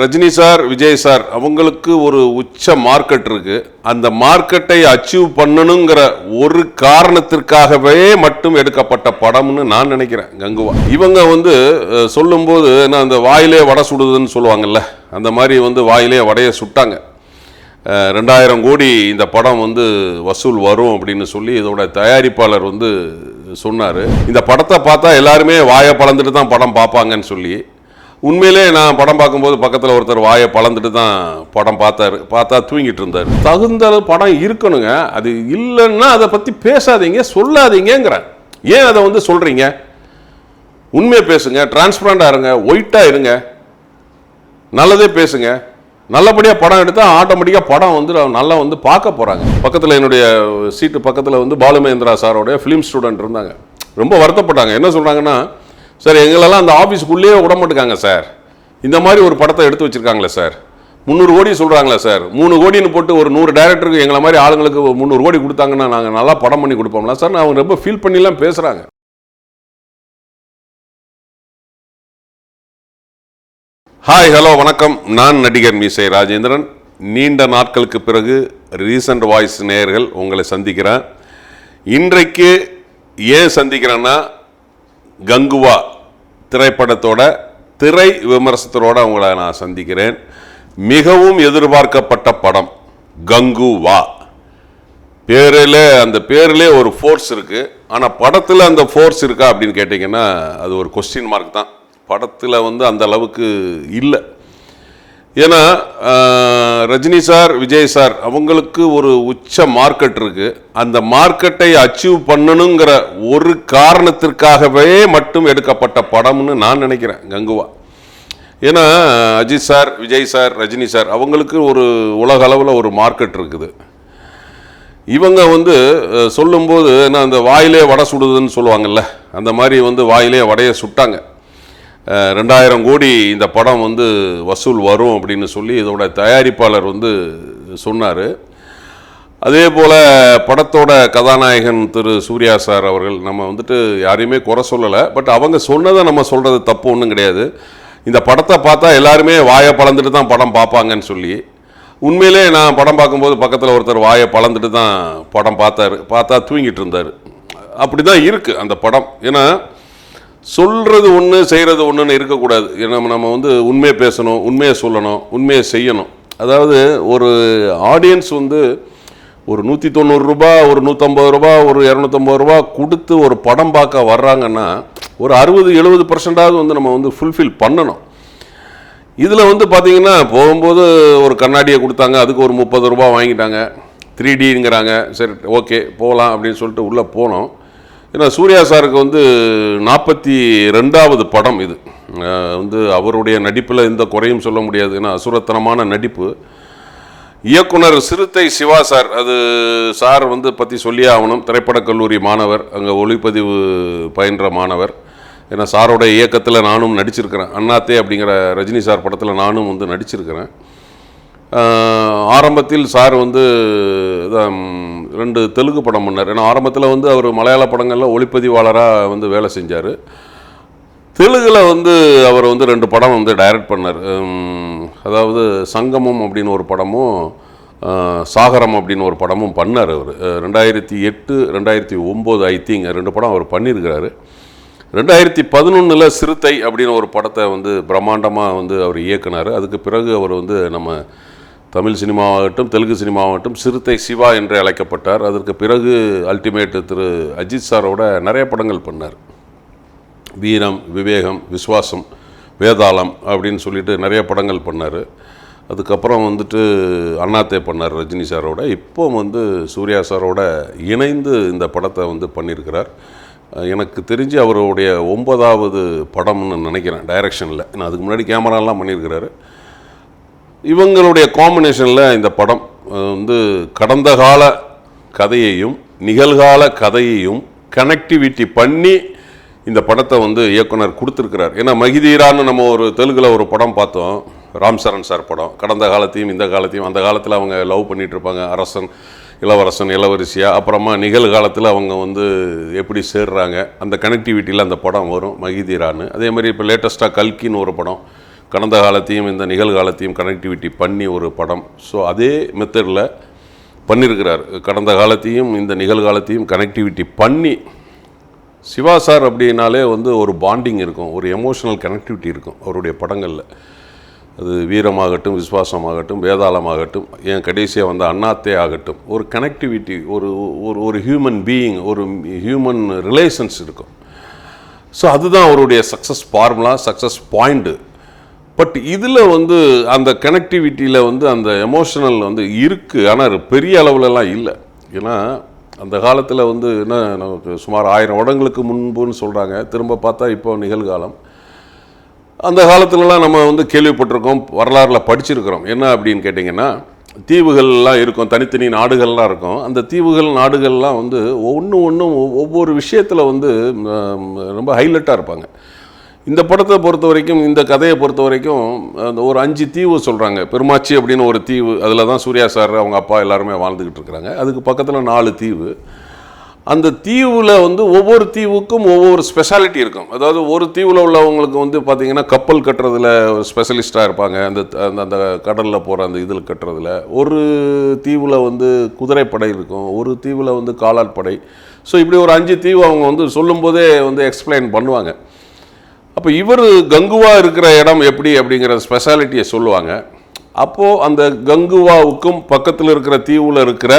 Rajini sir Vijay sir அவங்களுக்கு ஒரு உச்ச மார்க்கெட் இருக்கு. அந்த மார்க்கெட்டை அச்சீவ் பண்ணணுங்கிற ஒரு காரணத்திற்காகவே மட்டும் எடுக்கப்பட்ட படம்னு நான் நினைக்கிறேன் கங்குவா. இவங்க வந்து சொல்லும்போது என்ன அந்த வாயிலே வடை சுடுதுன்னு சொல்லுவாங்கல்ல அந்த மாதிரி வந்து வாயிலே வடையை சுட்டாங்க. ரெண்டாயிரம் கோடி இந்த படம் வந்து வசூல் வரும் அப்படின்னு சொல்லி இதோட தயாரிப்பாளர் வந்து சொன்னார். இந்த படத்தை பார்த்தா எல்லாருமே வாயை பழந்துட்டு தான் படம் பார்ப்பாங்கன்னு சொல்லி உண்மையிலே நான் படம் பார்க்கும்போது பக்கத்தில் ஒருத்தர் வாயை பழந்துட்டு தான் படம் பார்த்தாரு. பார்த்தா தூங்கிட்டு இருந்தார். தகுந்த அளவு படம் இருக்கணுங்க. அது இல்லைன்னா அதை பற்றி பேசாதீங்க சொல்லாதீங்கங்கிறேன் ஏன் அதை வந்து சொல்கிறீங்க உண்மையை பேசுங்க டிரான்ஸ்பரண்டாக இருங்க ஒயிட்டாக இருங்க. நல்லதே பேசுங்க. நல்லபடியாக படம் எடுத்தால் ஆட்டோமேட்டிக்காக படம் வந்து நல்லா வந்து பார்க்க போகிறாங்க பக்கத்தில் என்னுடைய சீட்டு பக்கத்தில் வந்து பாலுமேந்திரா சாரோடைய ஃபிலிம் ஸ்டூடெண்ட் இருந்தாங்க. ரொம்ப வருத்தப்பட்டாங்க. என்ன சொல்கிறாங்கன்னா சார் எங்களெல்லாம் அந்த ஆஃபீஸ்க்குள்ளேயே விட மாட்டேங்காங்க சார். இந்த மாதிரி ஒரு படத்தை எடுத்து வச்சுருக்காங்களே சார். முந்நூறு கோடி சொல்கிறாங்களே சார். மூணு கோடின்னு போட்டு ஒரு நூறு டேரக்டருக்கு எங்களை மாதிரி ஆளுங்களுக்கு முந்நூறு கோடி கொடுத்தாங்கன்னா நாங்கள் நல்லா படம் பண்ணி கொடுப்போம்ல சார். நான் அவங்க ரொம்ப ஃபீல் பண்ணிலாம் பேசுகிறாங்க ஹாய் ஹலோ வணக்கம். நான் நடிகர் மீசை ராஜேந்திரன். நீண்ட நாட்களுக்கு பிறகு ரீசன்ட் வாய்ஸ் நேயர்கள் உங்களை சந்திக்கிறேன். இன்றைக்கு ஏன் சந்திக்கிறேன்னா கங்குவா திரைப்படத்தோட திரை விமர்சனத்தோடு அவங்கள நான் சந்திக்கிறேன். மிகவும் எதிர்பார்க்கப்பட்ட படம் கங்குவா. பேரில் அந்த பேரிலே ஒரு ஃபோர்ஸ் இருக்குது ஆனால் படத்தில் அந்த ஃபோர்ஸ் இருக்கா அப்படின்னு கேட்டிங்கன்னா அது ஒரு கொஸ்டின் மார்க் தான். படத்தில் வந்து அந்த அளவுக்கு இல்லை. ஏன்னா ரஜினி சார் விஜய் சார் அவங்களுக்கு ஒரு உச்ச மார்க்கெட் இருக்கு. அந்த மார்க்கெட்டை அச்சீவ் பண்ணணுங்கிற ஒரு காரணத்திற்காகவே மட்டும் எடுக்கப்பட்ட படம்னு நான் நினைக்கிறேன் கங்குவா. ஏன்னா Ajith sir Vijay sir Rajini sir அவங்களுக்கு ஒரு உலக அளவில் ஒரு மார்க்கெட் இருக்குது. இவங்க வந்து சொல்லும்போது என்ன அந்த வாயிலே வடை சுடுதுன்னு சொல்லுவாங்கல்ல அந்த மாதிரி வந்து வாயிலே வடையை சுட்டாங்க. ரெண்டாயிரம் கோடி இந்த படம் வந்து வசூல் வரும் அப்படின்னு சொல்லி இதோட தயாரிப்பாளர் வந்து சொன்னார். அதே போல் படத்தோட கதாநாயகன் திரு சூர்யா சார் அவர்கள் நம்ம வந்துட்டு யாரையுமே குறை சொல்லலை. பட் அவங்க சொன்னதை நம்ம சொல்கிறது தப்பு ஒன்றும் கிடையாது. இந்த படத்தை பார்த்தா எல்லாருமே வாயை பழந்துட்டு தான் படம் பார்ப்பாங்கன்னு சொல்லி. உண்மையிலே நான் படம் பார்க்கும்போது பக்கத்தில் ஒருத்தர் வாயை பழந்துட்டு தான் படம் பார்த்தாரு பார்த்தா தூங்கிட்டு இருந்தார். அப்படி தான் இருக்குது அந்த படம். ஏன்னா சொல்கிறது ஒன்று செய்கிறது ஒன்றுன்னு இருக்கக்கூடாது. ஏன்னா நம்ம- நம்ம வந்து உண்மையை பேசணும் உண்மையை சொல்லணும் உண்மையை செய்யணும். அதாவது ஒரு ஆடியன்ஸ் வந்து ஒரு நூற்றி தொண்ணூறு ரூபா ஒரு நூற்றம்பது ரூபா ஒரு இரநூத்தம்பது ரூபா கொடுத்து ஒரு படம் பார்க்க வர்றாங்கன்னா ஒரு அறுபது எழுபது பர்சன்டாவது வந்து நம்ம வந்து ஃபுல்ஃபில் பண்ணணும். இதில் வந்து பார்த்தீங்கன்னா போகும்போது ஒரு கண்ணாடியை கொடுத்தாங்க அதுக்கு ஒரு முப்பது ரூபா வாங்கிட்டாங்க. த்ரீ டிங்கிறாங்க சரி ஓகே போகலாம் அப்படின்னு சொல்லிட்டு உள்ளே போனோம். ஏன்னா சூர்யா சாருக்கு வந்து நாற்பத்தி ரெண்டாவது படம் இது. வந்து அவருடைய நடிப்பில் எந்த குறையும் சொல்ல முடியாது. ஏன்னா அசுரத்தனமான நடிப்பு. இயக்குனர் சிறுத்தை சிவா சார் அது சார் வந்து பற்றி சொல்லியே ஆகணும். திரைப்படக் கல்லூரி மாணவர் அங்கே ஒளிப்பதிவு பயின்ற மாணவர். ஏன்னா சாரோட இயக்கத்தில் நானும் நடிச்சிருக்கிறேன். அண்ணாத்தே அப்படிங்கிற ரஜினி சார் படத்தில் நானும் வந்து நடிச்சிருக்கிறேன். ஆரம்பத்தில் சார் வந்து இதான், ரெண்டு தெலுங்கு படம் பண்ணார். ஏன்னா ஆரம்பத்தில் வந்து அவர் மலையாள படங்களில் ஒளிப்பதிவாளராக வந்து வேலை செஞ்சார். தெலுங்கில் வந்து அவர் வந்து ரெண்டு படம் வந்து டைரக்ட் பண்ணார். அதாவது சங்கமம் அப்படின்னு ஒரு படமும் சாகரம் அப்படின்னு ஒரு படமும் பண்ணார் அவர். ரெண்டாயிரத்தி எட்டு ரெண்டாயிரத்தி ஒம்பது ஐ திங்க் ரெண்டு படம் அவர் பண்ணியிருக்கிறாரு. ரெண்டாயிரத்தி பதினொன்றில் சிறுத்தை அப்படின்னு ஒரு படத்தை வந்து பிரம்மாண்டமாக வந்து அவர் இயக்குனார். அதுக்கு பிறகு அவர் வந்து நம்ம தமிழ் சினிமாவாகட்டும் தெலுங்கு சினிமாவாகட்டும் சிறுத்தை சிவா என்று அழைக்கப்பட்டார். அதற்கு பிறகு அல்டிமேட் திரு அஜித் சாரோட நிறைய படங்கள் பண்ணார். வீரம் விவேகம் விஸ்வாசம் வேதாளம் அப்படின்னு சொல்லிட்டு நிறைய படங்கள் பண்ணார். அதுக்கப்புறம் வந்துட்டு அண்ணாத்தே பண்ணார் ரஜினி சாரோட. இப்போ வந்து சூர்யா சாரோட இணைந்து இந்த படத்தை வந்து பண்ணியிருக்கிறார். எனக்கு தெரிஞ்சு அவருடைய ஒன்பதாவது படம்னு நினைக்கிறேன் டைரக்ஷனில். நான் அதுக்கு முன்னாடி கேமராலாம் பண்ணியிருக்கிறாரு. இவங்களுடைய காம்பினேஷனில் இந்த படம் வந்து கடந்த கால கதையையும் நிகழ்கால கதையையும் கனெக்டிவிட்டி பண்ணி இந்த படத்தை வந்து இயக்குனர் கொடுத்துருக்கிறார். ஏன்னா மகிதீரான்னு நம்ம ஒரு தெலுங்கில் ஒரு படம் பார்த்தோம். ராம் சரண் சார் படம். கடந்த காலத்தையும் இந்த காலத்தையும் அந்த காலத்தில் அவங்க லவ் பண்ணிகிட்ருப்பாங்க இருப்பாங்க அரசன் இளவரசன் இளவரசியா அப்புறமா நிகழ்காலத்தில் அவங்க வந்து எப்படி சேர்றாங்க அந்த கனெக்டிவிட்டியில் அந்த படம் வரும் மகிதீரான்னு அதே மாதிரி இப்போ லேட்டஸ்ட்டாக கல்கின்னு ஒரு படம். கடந்த காலத்தையும் இந்த நிகழ்காலத்தையும் கனெக்டிவிட்டி பண்ணி ஒரு படம். ஸோ அதே மெத்தடில் பண்ணியிருக்கிறார் கடந்த காலத்தையும் இந்த நிகழ்காலத்தையும் கனெக்டிவிட்டி பண்ணி சிவா சார் அப்படின்னாலே வந்து ஒரு பாண்டிங் இருக்கும். ஒரு எமோஷனல் கனெக்டிவிட்டி இருக்கும் அவருடைய படங்களில். அது வீரமாகட்டும் விஸ்வாசமாகட்டும் வேதாளமாகட்டும் ஏன் கடைசியாக வந்த அண்ணாத்தே ஆகட்டும். ஒரு கனெக்டிவிட்டி ஒரு ஒரு ஒரு ஹியூமன் பீயிங் ஒரு ஹியூமன் ரிலேஷன்ஸ் இருக்கும். ஸோ அதுதான் அவருடைய success formula success point but இதில் வந்து அந்த கனெக்டிவிட்டியில் வந்து அந்த எமோஷனல் வந்து இருக்குது ஆனால் பெரிய அளவுலலாம் இல்லை. ஏன்னா அந்த காலத்தில் வந்து என்ன நமக்கு சுமார் ஆயிரம் வருடங்களுக்கு முன்புன்னு சொல்கிறாங்க திரும்ப பார்த்தா இப்போ நிகழ்காலம். அந்த காலத்துலலாம் நம்ம வந்து கேள்விப்பட்டிருக்கோம் வரலாறில் படிச்சிருக்கிறோம். என்ன அப்படின்னு கேட்டிங்கன்னா தீவுகள்லாம் இருக்கும் தனித்தனி நாடுகள்லாம் இருக்கும். அந்த தீவுகள் நாடுகள்லாம் வந்து ஒன்று ஒன்றும் ஒவ்வொரு விஷயத்தில் வந்து ரொம்ப ஹைலைட்டாக இருப்பாங்க. இந்த படத்தை பொறுத்த வரைக்கும் இந்த கதையை பொறுத்த வரைக்கும் அந்த ஒரு அஞ்சு தீவு சொல்கிறாங்க பெருமாச்சி அப்படின்னு ஒரு தீவு அதில் தான் சூர்யா சார் அவங்க அப்பா எல்லாருமே வாழ்ந்துக்கிட்டு இருக்கிறாங்க. அதுக்கு பக்கத்தில் நாலு தீவு. அந்த தீவில் வந்து ஒவ்வொரு தீவுக்கும் ஒவ்வொரு ஸ்பெஷாலிட்டி இருக்கும். அதாவது ஒரு தீவில் உள்ளவங்களுக்கு வந்து பார்த்திங்கன்னா கப்பல் கட்டுறதுல ஸ்பெஷலிஸ்ட்டாக இருப்பாங்க. அந்த அந்த அந்த கடலில் போகிற அந்த இதில் கட்டுறதுல. ஒரு தீவில் வந்து குதிரைப்படை இருக்கும். ஒரு தீவில் வந்து காலாட்படை ஸோ இப்படி ஒரு அஞ்சு தீவு அவங்க வந்து சொல்லும்போதே வந்து எக்ஸ்பிளைன் பண்ணுவாங்க. அப்போ இவர் கங்குவா இருக்கிற இடம் எப்படி அப்படிங்கிற ஸ்பெஷாலிட்டியை சொல்லுவாங்க. அப்போது அந்த கங்குவாவுக்கும் பக்கத்தில் இருக்கிற தீவில் இருக்கிற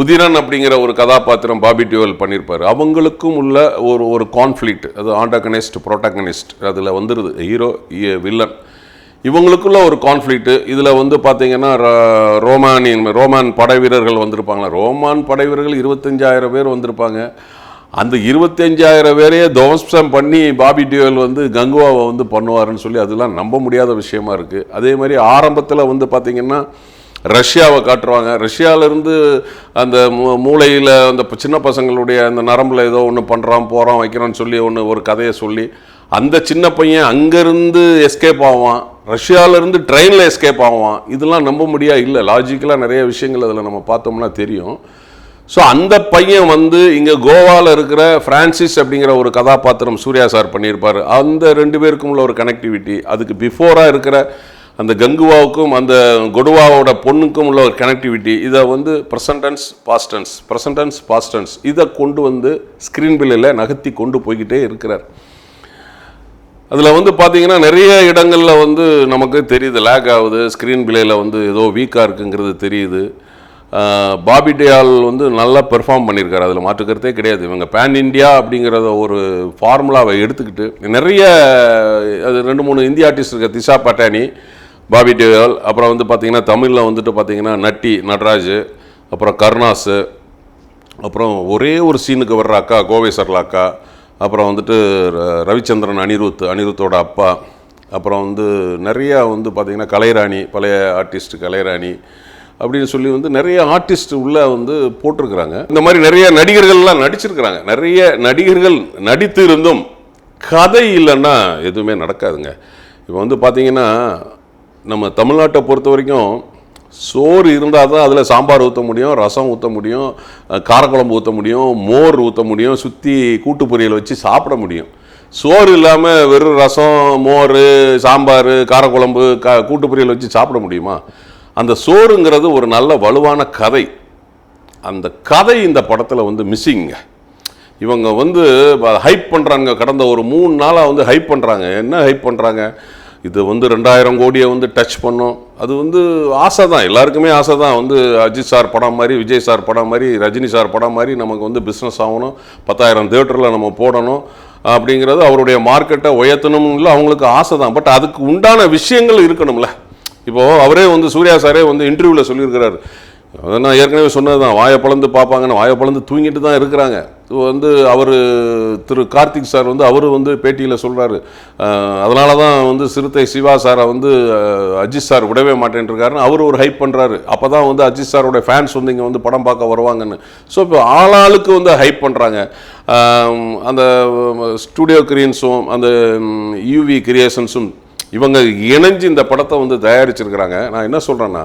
உதிரன் அப்படிங்கிற ஒரு கதாபாத்திரம் பாபி டியூவல் பண்ணியிருப்பார் அவங்களுக்கும் உள்ள ஒரு ஒரு கான்ஃப்ளிக்ட் அது ஆண்டகனிஸ்ட் ப்ரோட்டகனிஸ்ட் அதில் வந்துடுது ஹீரோ வில்லன் இவங்களுக்குள்ள ஒரு கான்ஃப்ளிக்ட் இதில் வந்து பார்த்தீங்கன்னா ரோமானியன் ரோமான் படை வீரர்கள் வந்திருப்பாங்களா ரோமான் படை வீரர்கள் இருபத்தஞ்சாயிரம் பேர் வந்திருப்பாங்க. அந்த இருபத்தஞ்சாயிரம் பேரையே துவம்சம் பண்ணி பாபி டியோல் வந்து கங்குவாவை வந்து பண்ணுவாருன்னு சொல்லி அதெல்லாம் நம்ப முடியாத விஷயமா இருக்குது அதே மாதிரி ஆரம்பத்தில் வந்து பார்த்திங்கன்னா ரஷ்யாவை காட்டுருவாங்க ரஷ்யாவிலேருந்து அந்த மூ- மூளையில் அந்த சின்ன பசங்களுடைய அந்த நரம்பில் ஏதோ ஒன்று பண்ணுறான் போகிறான் வைக்கிறான்னு சொல்லி ஒன்று ஒரு கதையை சொல்லி அந்த சின்ன பையன் அங்கேருந்து எஸ்கேப் ஆவான். ரஷ்யாவிலேருந்து ட்ரெயினில் எஸ்கேப் ஆவான். இதெல்லாம் நம்ப முடியா? இல்லை. லாஜிக்கலாக நிறைய விஷயங்கள் அதில் நம்ம பார்த்தோம்னா தெரியும். ஸோ அந்த பையன் வந்து இங்கே கோவாவில் இருக்கிற ஃப்ரான்சிஸ் அப்படிங்கிற ஒரு கதாபாத்திரம் சூர்யா சார் பண்ணியிருப்பார். அந்த ரெண்டு பேருக்கும் உள்ள ஒரு கனெக்டிவிட்டி அதுக்கு பிஃபோராக இருக்கிற அந்த கங்குவாவுக்கும் அந்த கொடுவாவோட பொண்ணுக்கும் உள்ள ஒரு கனெக்டிவிட்டி இதை வந்து ப்ரெசன்டன்ஸ் பாஸ்டன்ஸ் ப்ரெசன்டன்ஸ் பாஸ்டன்ஸ் இதை கொண்டு வந்து ஸ்க்ரீன் பில்லில் நகர்த்தி கொண்டு போய்கிட்டே இருக்கிறார். அதில் வந்து பார்த்தீங்கன்னா நிறைய இடங்களில் வந்து நமக்கு தெரியுது லேக் ஆகுது ஸ்க்ரீன் பிளேயில் வந்து ஏதோ வீக்காக இருக்குங்கிறது தெரியுது. பாபி டேயால் வந்து நல்லா பெர்ஃபார்ம் பண்ணியிருக்காரு. அதில் மாற்றுக்கிறதே கிடையாது. இவங்க பேன் இந்தியா அப்படிங்கிறத ஒரு ஃபார்முலாவை எடுத்துக்கிட்டு நிறைய அது ரெண்டு மூணு இந்திய ஆர்டிஸ்ட் இருக்க திஷா பட்டானி பாபி டேயால் அப்புறம் வந்து பார்த்திங்கன்னா தமிழில் வந்துட்டு பார்த்தீங்கன்னா நட்டி நடராஜ் அப்புறம் கருணாஸு அப்புறம் ஒரே ஒரு சீனுக்கு வர்ற அக்கா கோவை சர்லாக்கா அக்கா அப்புறம் வந்துட்டு ர- ரவிச்சந்திரன் அனிருத் அனிருத்தோட அப்பா அப்புறம் வந்து நிறையா வந்து பார்த்திங்கன்னா கலைராணி பழைய ஆர்டிஸ்ட் கலைராணி அப்படின்னு சொல்லி வந்து நிறைய ஆர்டிஸ்ட் உள்ளே வந்து போட்டிருக்கிறாங்க. இந்த மாதிரி நிறைய நடிகர்கள்லாம் நடிச்சிருக்கிறாங்க. நிறைய நடிகர்கள் நடித்து இருந்தும் கதை இல்லைன்னா எதுவுமே நடக்காதுங்க. இப்போ வந்து பார்த்தீங்கன்னா நம்ம தமிழ்நாட்டை பொறுத்த வரைக்கும் சோறு இருந்தால் தான் அதில் சாம்பார் ஊற்ற முடியும் ரசம் ஊற்ற முடியும் காரக்குழம்பு ஊற்ற முடியும் மோர் ஊற்ற முடியும் சுற்றி கூட்டு பொரியல் வச்சு சாப்பிட முடியும். சோறு இல்லாமல் வெறும் ரசம் மோர் சாம்பார் காரக்குழம்பு க கூட்டு பொரியல் வச்சு சாப்பிட முடியுமா? அந்த சோறுங்கிறது ஒரு நல்ல வலுவான கதை. அந்த கதை இந்த படத்தில் வந்து மிஸ்ஸிங்க இவங்க வந்து ஹைப் பண்ணுறாங்க கடந்த ஒரு மூணு நாளாக வந்து ஹைப் பண்ணுறாங்க என்ன ஹைப் பண்ணுறாங்க இது வந்து ரெண்டாயிரம் கோடியை வந்து டச் பண்ணும். அது வந்து ஆசை தான் எல்லாருக்குமே ஆசை தான் வந்து அஜித் சார் படம் மாதிரி விஜய் சார் படம் மாதிரி ரஜினி சார் படம் மாதிரி நமக்கு வந்து பிஸ்னஸ் ஆகணும். பத்தாயிரம் தேட்டரில் நம்ம போடணும். அப்படிங்கிறது அவருடைய மார்க்கெட்டை உயர்த்தணும்ல அவங்களுக்கு ஆசை தான் பட் அதுக்கு உண்டான விஷயங்கள் இருக்கணும்ல. இப்போது அவரே வந்து சூர்யா சாரே வந்து இன்டர்வியூவில் சொல்லியிருக்கிறாரு. அதை நான் ஏற்கனவே சொன்னது தான் வாயை பழந்து பார்ப்பாங்கன்னு வாயை பழந்து தூங்கிட்டு தான் இருக்கிறாங்க. வந்து அவர் திரு கார்த்திக் சார் வந்து அவர் வந்து பேட்டியில் சொல்கிறாரு அதனால தான் வந்து சிறுத்தை சிவா சாரை வந்து அஜித் சார் விடவே மாட்டேன்ருக்காருன்னு அவர் ஒரு ஹைப் பண்ணுறாரு அப்போ தான் வந்து அஜித் சாரோட ஃபேன்ஸ் வந்து இங்கே வந்து படம் பார்க்க வருவாங்கன்னு. ஸோ இப்போ ஆளாளுக்கு வந்து ஹைப் பண்ணுறாங்க அந்த ஸ்டூடியோ கிரியன்ஸும் அந்த யூவி கிரியேஷன்ஸும் இவங்க இணைஞ்சு இந்த படத்தை வந்து தயாரிச்சிருக்கிறாங்க. நான் என்ன சொல்கிறேன்னா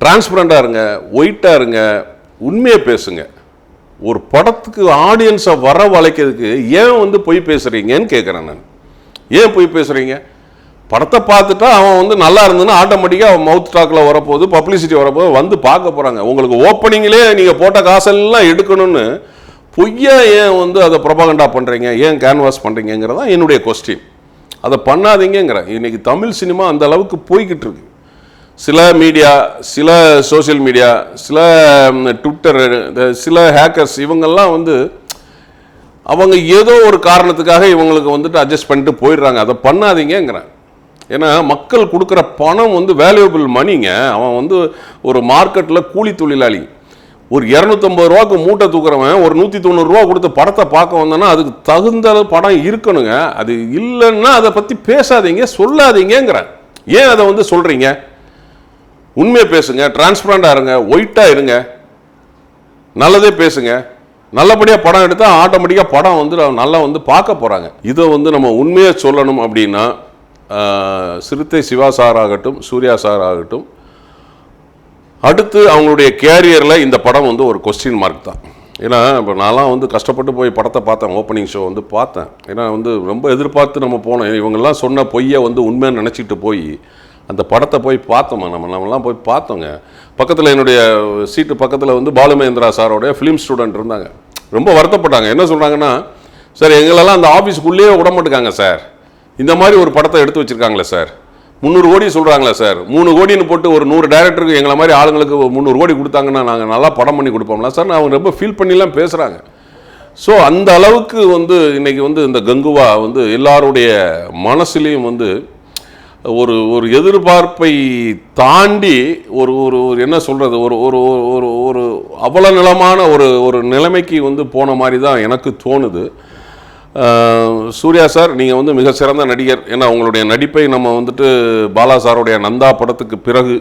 டிரான்ஸ்பரண்டாக இருங்க ஒயிட்டாக இருங்க உண்மையை பேசுங்க. ஒரு படத்துக்கு ஆடியன்ஸை வர வளைக்கிறதுக்கு ஏன் வந்து பொய் பேசுகிறீங்கன்னு கேட்குறேன் நான். ஏன் பொய் பேசுகிறீங்க படத்தை பார்த்துட்டா அவன் வந்து நல்லா இருந்ததுன்னா ஆட்டோமேட்டிக்காக அவன் மவுத் டாக்கில் வரப்போகுது பப்ளிசிட்டி வரப்போது வந்து பார்க்க போகிறாங்க உங்களுக்கு ஓப்பனிங்லேயே நீங்கள் போட்ட காசெல்லாம் எடுக்கணும்னு பொய்யா ஏன் வந்து அதை ப்ரொபகண்டா பண்ணுறீங்க ஏன் கேன்வாஸ் பண்ணுறீங்கிறதான் என்னுடைய கொஸ்டின் அதை பண்ணாதீங்கிறேன் இன்னைக்கு தமிழ் சினிமா அந்த அளவுக்கு போய்கிட்டு இருக்கு சில மீடியா சில சோஷியல் மீடியா சில ட்விட்டர் இந்த சில ஹேக்கர்ஸ் இவங்கெல்லாம் வந்து அவங்க ஏதோ ஒரு காரணத்துக்காக இவங்களுக்கு வந்துட்டு அட்ஜஸ்ட் பண்ணிட்டு போயிடுறாங்க. அதை பண்ணாதீங்கிறேன் ஏன்னா மக்கள் கொடுக்குற பணம் வந்து வேல்யூபிள் மணிங்க அவன் வந்து ஒரு மார்க்கெட்டில் கூலி தொழிலாளி. ஒரு இரநூத்தம்பது ரூபாக்கு மூட்டை தூக்குறவன் ஒரு நூற்றி தொண்ணூறுரூவா கொடுத்து படத்தை பார்க்க வந்தோன்னா அதுக்கு தகுந்த படம் இருக்கணுங்க. அது இல்லைன்னா அதை பற்றி பேசாதீங்க சொல்லாதீங்கங்கிறேன் ஏன் அதை வந்து சொல்கிறீங்க உண்மையை பேசுங்க டிரான்ஸ்பரண்டாக இருங்க ஒயிட்டாக இருங்க. நல்லதே பேசுங்க. நல்லபடியாக படம் எடுத்தால் ஆட்டோமேட்டிக்காக படம் வந்து நல்லா வந்து பார்க்க போகிறாங்க இதை வந்து நம்ம உண்மையை சொல்லணும் அப்படின்னா சிறுத்தை சிவா சார் ஆகட்டும் சூர்யா சார் ஆகட்டும் அடுத்து அவங்களுடைய கேரியரில் இந்த படம் வந்து ஒரு கொஸ்டின் மார்க் தான். ஏன்னா இப்போ நான்லாம் வந்து கஷ்டப்பட்டு போய் படத்தை பார்த்தேன் ஓப்பனிங் ஷோ வந்து பார்த்தேன். ஏன்னா வந்து ரொம்ப எதிர்பார்த்து நம்ம போனோம். இவங்கெல்லாம் சொன்ன பொய்யை வந்து உண்மையாக நினச்சிட்டு போய் அந்த படத்தை போய் பார்த்தோமா? நம்ம நம்மலாம் போய் பார்த்தோங்க. பக்கத்தில் என்னுடைய சீட்டு பக்கத்தில் வந்து பாலுமகேந்திரா சாரோடைய ஃபிலிம் ஸ்டூடெண்ட் இருந்தாங்க. ரொம்ப வருத்தப்பட்டாங்க. என்ன சொல்கிறாங்கன்னா சார் எங்களெல்லாம் அந்த ஆஃபீஸ்க்குள்ளேயே விட மாட்டுக்காங்க சார். இந்த மாதிரி ஒரு படத்தை எடுத்து வச்சிருக்காங்களே சார். முந்நூறு கோடி சொல்கிறாங்களா சார். மூணு கோடின்னு போட்டு ஒரு நூறு டேரக்டருக்கு எங்களை மாதிரி ஆளுங்களுக்கு முந்நூறு கோடி கொடுத்தாங்கன்னா நாங்கள் நல்லா படம் பண்ணி கொடுப்போம்ல. சார் அவங்க ரொம்ப ஃபீல் பண்ணிலாம் பேசுகிறாங்க ஸோ அந்த அளவுக்கு வந்து இன்றைக்கி வந்து இந்த கங்குவா வந்து எல்லாருடைய மனசுலேயும் வந்து ஒரு ஒரு எதிர்பார்ப்பை தாண்டி ஒரு ஒரு ஒரு என்ன சொல்கிறது ஒரு ஒரு ஒரு- ஒரு ஒரு அவல நிலமான ஒரு ஒரு நிலைமைக்கு வந்து போன மாதிரி தான் எனக்கு தோணுது. சூர்யா சார் நீங்கள் வந்து மிக சிறந்த நடிகர். ஏன்னா உங்களுடைய நடிப்பை நம்ம வந்துட்டு பாலா சாருடைய நந்தா படத்துக்கு பிறகு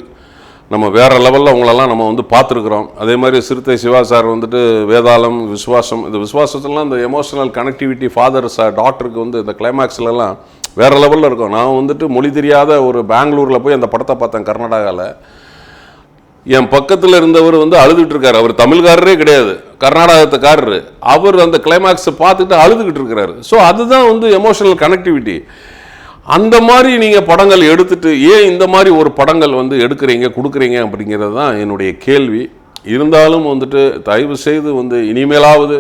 நம்ம வேறு லெவலில் உங்களெல்லாம் நம்ம வந்து பார்த்துருக்குறோம். அதே மாதிரி சிறுத்தை சிவா சார் வந்துட்டு வேதாளம் விஸ்வாசம் இந்த விஸ்வாசத்துலலாம் இந்த எமோஷனல் கனெக்டிவிட்டி ஃபாதர் சார் டாக்டருக்கு வந்து இந்த கிளைமேக்ஸ்லலாம் வேற லெவலில் இருக்கும். நான் வந்துட்டு மொழி தெரியாத ஒரு பெங்களூரில் போய் அந்த படத்தை பார்த்தேன் கர்நாடகாவில் என் பக்கத்தில் இருந்தவர் வந்து அழுதுகிட்டு இருக்காரு அவர் தமிழ்காரரே கிடையாது. கர்நாடகத்துக்காரரு அவர் அந்த கிளைமேக்ஸை பார்த்துட்டு அழுதுகிட்டு இருக்கிறாரு ஸோ அதுதான் வந்து எமோஷனல் கனெக்டிவிட்டி அந்த மாதிரி நீங்கள் படங்கள் எடுத்துட்டு ஏன் இந்த மாதிரி ஒரு படங்கள் வந்து எடுக்கிறீங்க கொடுக்குறீங்க அப்படிங்கிறது தான் என்னுடைய கேள்வி. இருந்தாலும் வந்துட்டு தயவு செய்து வந்து இனிமேலாவது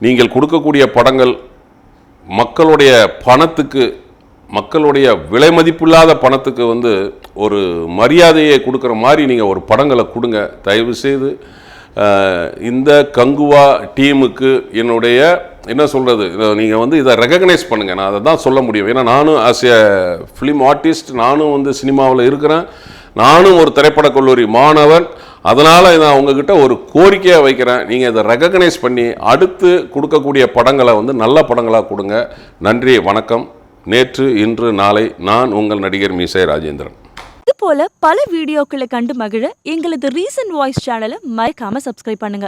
நீங்கள் கொடுக்கக்கூடிய படங்கள் மக்களுடைய பணத்துக்கு மக்களுடைய விலை மதிப்பில்லாத பணத்துக்கு வந்து ஒரு மரியாதையை கொடுக்குற மாதிரி நீங்கள் ஒரு படங்களை கொடுங்க. தயவுசெய்து இந்த கங்குவா டீமுக்கு என்னுடைய என்ன சொல்கிறது இதை நீங்கள் வந்து இதை ரெகக்னைஸ் பண்ணுங்கள் நான் அதை தான் சொல்ல முடியும். ஏன்னா நானும் ஆஸ் எ ஃபிலிம் ஆர்டிஸ்ட் நானும் வந்து சினிமாவில் இருக்கிறேன். நானும் ஒரு திரைப்படக் கல்லூரி மாணவன். அதனால் நான் உங்ககிட்ட ஒரு கோரிக்கையாக வைக்கிறேன். நீங்கள் இதை ரெகக்னைஸ் பண்ணி அடுத்து கொடுக்கக்கூடிய படங்களை வந்து நல்ல படங்களாக கொடுங்க. நன்றி வணக்கம். நேற்று இன்று நாளை நான் உங்கள் நடிகர் மீசை ராஜேந்திரன். இது போல பல வீடியோக்களை கண்டு மகிழ எங்களது ரீசன்ட் வாய்ஸ் சேனலை மறக்காம சப்ஸ்கிரைப் பண்ணுங்க.